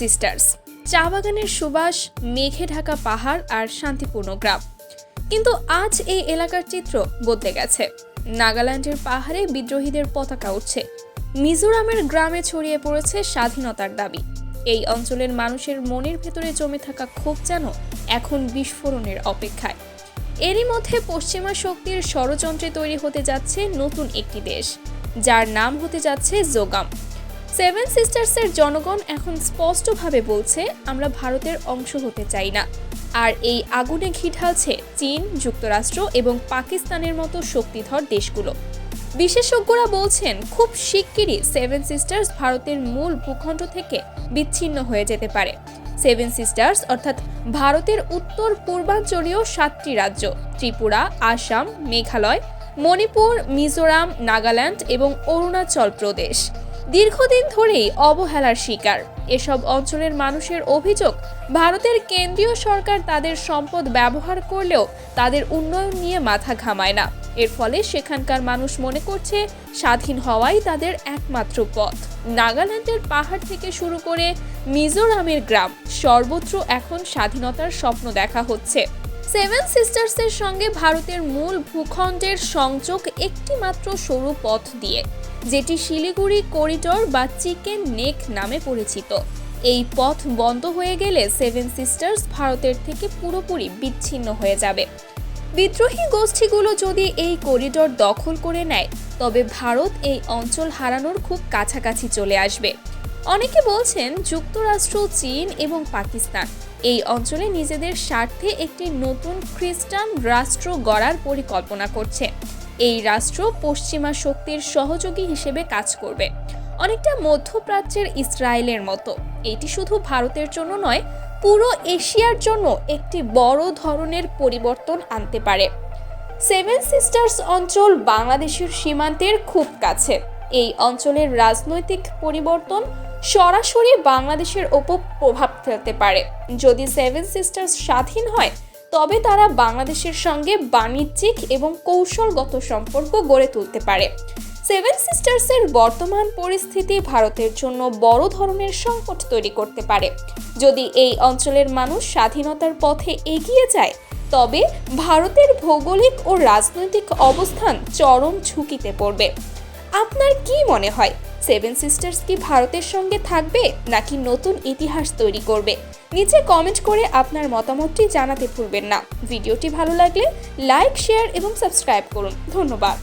Sisters চা বাগানের সুবাস, মেঘে ঢাকা পাহাড় আর শান্তিপূর্ণ গ্রাম। কিন্তু আজ এই এলাকার চিত্র বদলে গেছে। নাগাল্যান্ডের পাহাড়ে বিদ্রোহীদের পতাকা উঠছে। মিজোরামের গ্রামে ছড়িয়ে পড়েছে স্বাধীনতার দাবি। এই অঞ্চলের মানুষের মনের ভেতরে জমে থাকা ক্ষোভ যেন এখন বিস্ফোরণের অপেক্ষায়। এরই মধ্যে পশ্চিমা শক্তির ষড়যন্ত্রে তৈরি হতে যাচ্ছে নতুন একটি দেশ, যার নাম হতে যাচ্ছে জোগাম। সেভেন সিস্টার্সের জনগণ এখন স্পষ্টভাবে বলছে, আমরা ভারতের অংশ হতে চাই না। আর এই আগুনে ঘি ঢালছে চীন, যুক্তরাষ্ট্র এবং পাকিস্তানের মতো শক্তিধর দেশগুলো। বিশেষজ্ঞরা বলছেন, খুব শিগগিরই সেভেন সিস্টার্স ভারতের মূল ভূখণ্ড থেকে বিচ্ছিন্ন হয়ে যেতে পারে। সেভেন সিস্টার্স অর্থাৎ ভারতের উত্তর পূর্বাঞ্চলীয় সাতটি রাজ্য, ত্রিপুরা, আসাম, মেঘালয়, মণিপুর, মিজোরাম, নাগাল্যান্ড এবং অরুণাচল প্রদেশ। দীর্ঘদিন ধরেই অবহেলার শিকার। এসব অঞ্চলের মানুষের অভিযোগ, ভারতের কেন্দ্রীয় সরকার তাদের সম্পদ ব্যবহার করলেও তাদের উন্নয়ন নিয়ে মাথা ঘামায় না। এর ফলে সেখানকার মানুষ মনে করছে স্বাধীন হওয়াই তাদের একমাত্র পথ। নাগাল্যান্ডের পাহাড় থেকে শুরু করে মিজোরামের গ্রাম সর্বত্র এখন স্বাধীনতার স্বপ্ন দেখা হচ্ছে। সেভেন সিস্টার্সের সঙ্গে ভারতের মূল ভূখণ্ডের সংযোগ একটিমাত্র সরু পথ দিয়ে। যেটি শিলিগুড়ি করিডোর বা চিকেন নেক নামে পরিচিত। এই পথ বন্ধ হয়ে গেলে সেভেন সিস্টার্স ভারতের থেকে পুরোপুরি বিচ্ছিন্ন হয়ে যাবে। বিদ্রোহী গোষ্ঠীগুলো যদি এই করিডোর দখল করে নেয়, তবে ভারত এই অঞ্চল হারানোর খুব কাছাকাছি চলে আসবে। অনেকে বলছেন যুক্তরাষ্ট্র, চীন এবং পাকিস্তান এই অঞ্চলে নিজেদের স্বার্থে একটি নতুন খ্রিস্টান রাষ্ট্র গড়ার পরিকল্পনা করছে। এই রাষ্ট্র পশ্চিমা শক্তির সহযোগী হিসেবে কাজ করবে। অনেকটা মধ্যপ্রাচ্যের ইসরায়েলের মতো। এটি শুধু ভারতের জন্য নয়, পুরো এশিয়ার জন্য একটি বড় ধরনের পরিবর্তন আনতে পারে। সেভেন সিস্টার্স অঞ্চল বাংলাদেশের সীমান্তের খুব কাছে। এই অঞ্চলের রাজনৈতিক পরিবর্তন সরাসরি বাংলাদেশের ওপর প্রভাব ফেলতে পারে। যদি সেভেন সিস্টার্স স্বাধীন হয় তবে তারা বাংলাদেশের সঙ্গে বাণিজ্যিক এবং কৌশলগত সম্পর্ক গড়ে তুলতে পারে। সেভেন সিস্টার্সের বর্তমান পরিস্থিতি ভারতের জন্য বড় ধরনের সংকট তৈরি করতে পারে। যদি এই অঞ্চলের মানুষ স্বাধীনতার পথে এগিয়ে যায়, তবে ভারতের ভৌগোলিক ও রাজনৈতিক অবস্থান চরম ঝুঁকিতে পড়বে। আপনার কি মনে হয়? সেভেন সিস্টার্স কি ভারতের সঙ্গে থাকবে নাকি নতুন ইতিহাস তৈরি করবে? নিচে কমেন্ট করে আপনার মতামতটি জানাতে ভুলবেন না। ভিডিওটি ভালো লাগলে লাইক শেয়ার এবং সাবস্ক্রাইব করুন। ধন্যবাদ।